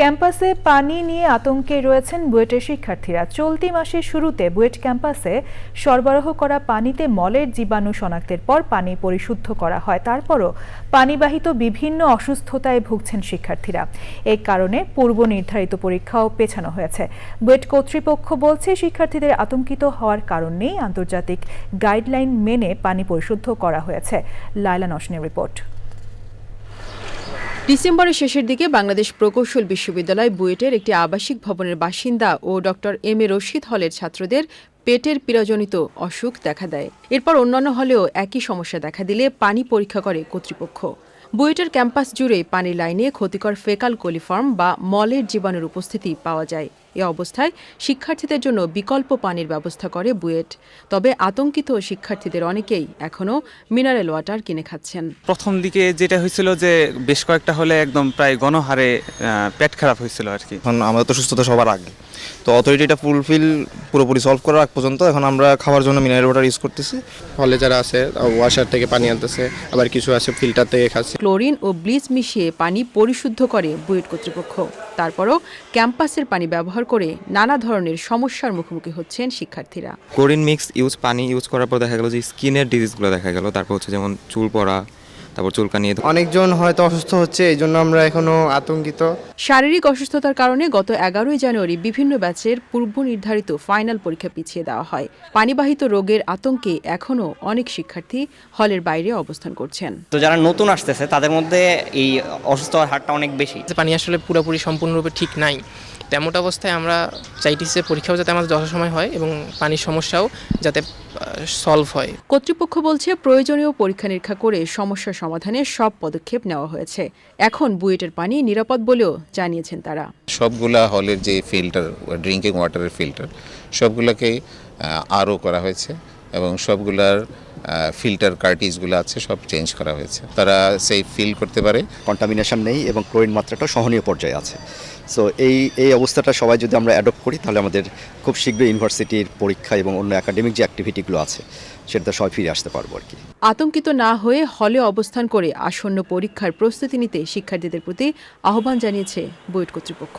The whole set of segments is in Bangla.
ক্যাম্পাসে পানি নিয়ে আতঙ্কে রয়েছেন বুয়েটের শিক্ষার্থীরা। চলতি মাসের শুরুতে বুয়েট ক্যাম্পাসে সরবরাহ করা পানিতে মলের জীবাণু শনাক্তের পর পানি পরিশুদ্ধ করা হয়। তারপরও পানিবাহিত বিভিন্ন অসুস্থতায় ভুগছেন শিক্ষার্থীরা। এই কারণে পূর্ব নির্ধারিত পরীক্ষাও পেছানো হয়েছে। বুয়েট কর্তৃপক্ষ বলছে, শিক্ষার্থীদের আতঙ্কিত হওয়ার কারণ নেই। আন্তর্জাতিক গাইডলাইন মেনে পানি পরিশুদ্ধ করা হয়েছে। লাইলা নসনের রিপোর্ট। ডিসেম্বরের শেষের দিকে বাংলাদেশ প্রকৌশল বিশ্ববিদ্যালয় বুয়েটের একটি আবাসিক ভবনের বাসিন্দা ও ডক্টর এম এ রশিদ হলের ছাত্রদের পেটের পীড়াজনিত অসুখ দেখা দেয়। এরপর অন্যান্য হলেও একই সমস্যা দেখা দিলে পানি পরীক্ষা করে কর্তৃপক্ষ। বুয়েটের ক্যাম্পাস জুড়ে পানির লাইনে ক্ষতিকর ফেকাল কোলিফর্ম বা মলের জীবাণুর উপস্থিতি পাওয়া যায়। এ অবস্থায় শিক্ষার্থীদের জন্য বিকল্প পানির ব্যবস্থা করে বুয়েট। তবে আতঙ্কিত শিক্ষার্থীদের অনেকেই এখনও মিনারেল ওয়াটার কিনে খাচ্ছেন। প্রথম দিকে যেটা হয়েছিল যে বেশ কয়েকটা হলে একদম প্রায় গণহারে পেট খারাপ হয়েছিল আর কি। এখন আমাদের তো সুস্থতা সবার আগে। তো অথরিটি এটা ফুলফিল পুরোপুরি সলভ করার আগ পর্যন্ত এখন আমরা খাওয়ার জন্য মিনারেল ওয়াটার ইউজ করতেছি। ফলে যারা আছে ওয়াশার থেকে পানি আনতেছে আবার কিছু আছে ফিল্টার থেকে খাচ্ছে। ক্লোরিন ও ব্লিচ মিশিয়ে পানি পরিশুদ্ধ করে বুয়েট কর্তৃপক্ষ। তারপরও ক্যাম্পাসের পানি ব্যবহার করে নানা ধরনের সমস্যার মুখোমুখি হচ্ছেন শিক্ষার্থীরা। ক্লোরিন মিক্স ইউজ পানি ইউজ করার পর দেখা গেল যে স্কিনের ডিজিজগুলো দেখা গেল। তারপর হচ্ছে যেমন চুল পড়া তারপর চুলকানি অনেকজন হয়তো অসুস্থ হচ্ছে এই জন্য আমরা এখনও আতঙ্কিত। শারীরিক অসুস্থতার কারণে গত এগারোই জানুয়ারি বিভিন্ন ব্যাচের পূর্ব নির্ধারিত ফাইনাল পরীক্ষা পিছিয়ে দেওয়া হয়। পানিবাহিত রোগের আতঙ্কে এখনও অনেক শিক্ষার্থী হলের বাইরে অবস্থান করছেন। তো যারা নতুন আসতেছে তাদের মধ্যে এই অসুস্থ হওয়ার হারটা অনেক বেশি। যে পানি আসলে পুরোপুরি সম্পূর্ণরূপে ঠিক নাই। তেমন অবস্থায় আমরা যে পরীক্ষাও যাতে আমাদের যথাসময় হয় এবং পানির সমস্যাও যাতে সলভ হয়। কর্তৃপক্ষ বলছে প্রয়োজনীয় পরীক্ষা নিরীক্ষা করে সমস্যা সমাধানে সব পদক্ষেপ নেওয়া হয়েছে। এখন বুয়েটের পানি নিরাপদ বলেও জানিয়েছেন তারা। সবগুলা হলের যে ফিল্টার ড্রিঙ্কিং ওয়াটারের ফিল্টার সবগুলোকে আরও করা হয়েছে। এবং সবগুলার ফিল্টার কার্টিজগুলো আছে সব চেঞ্জ করা হয়েছে। তারা সেই ফিল করতে পারে। কন্টামিনেশন নেই এবং ক্লোরিন মাত্রাটা সহনীয় পর্যায়ে আছে। সো এই এই অবস্থাটা সবাই যদি আমরা অ্যাডপ্ট করি তাহলে আমাদের খুব শীঘ্রই ইউনিভার্সিটির পরীক্ষা এবং অন্য একাডেমিক যে অ্যাক্টিভিটিগুলো আছে সেটা সবাই ফিরে আসতে পারব আর কি। আতঙ্কিত না হয়ে হলে অবস্থান করে আসন্ন পরীক্ষার প্রস্তুতি নিতে শিক্ষার্থীদের প্রতি আহ্বান জানিয়েছে বুয়েট কর্তৃপক্ষ।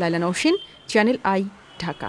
Laila Nowshin channel I Dhaka.